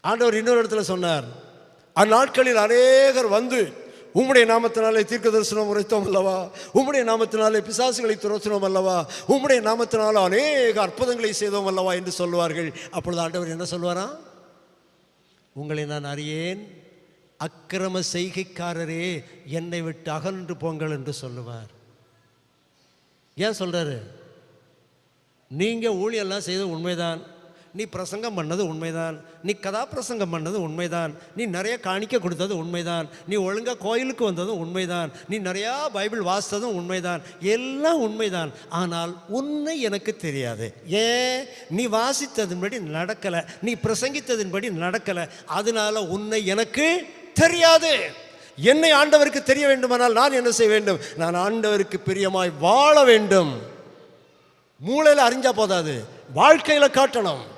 ஆண்டவர் இன்னொரு இடத்துல சொன்னார் அந்நாட்களில் அநேகர் வந்து உம்முடைய நாமத்தினாலே தீர்க்க தரிசனம் உரைத்தோம் அல்லவா? உம்முடைய நாமத்தினாலே பிசாசுகளை துரத்தினோம் அல்லவா? உம்முடைய நாமத்தினாலும் அநேக அற்புதங்களை செய்தோம் அல்லவா? என்று சொல்லுவார்கள். அப்பொழுது ஆண்டவர் என்ன சொல்வாராம் உங்களை நான் அறியேன். அக்கிரம செய்கைக்காரரே என்னை விட்டு அகன்று போங்கள் என்று சொல்லுவார். ஏன் சொல்கிறாரு நீங்கள் ஊழியெல்லாம் செய்தது உண்மைதான். நீ பிரசங்கம் பண்ணது உண்மைதான். நீ கதாபிரசங்கம் பண்ணது உண்மைதான். நீ நிறைய காணிக்க கொடுத்தது உண்மைதான். நீ ஒழுங்காக கோயிலுக்கு வந்ததும் உண்மைதான். நீ நிறையா பைபிள் வாசித்ததும் உண்மைதான். எல்லாம் உண்மைதான். ஆனால் உன்னை எனக்கு தெரியாது. ஏன் நீ வாசித்ததின்படி நடக்கலை. நீ பிரசங்கித்ததின்படி நடக்கலை. அதனால உன்னை எனக்கு தெரியாது. என்னை ஆண்டவருக்கு தெரிய வேண்டுமானால் நான் என்ன செய்ய வேண்டும்? நான் ஆண்டவருக்கு பிரியமாய் வாழ வேண்டும். மூளையில் அறிஞ்சா போதாது. வாழ்க்கையில் காட்டணும்.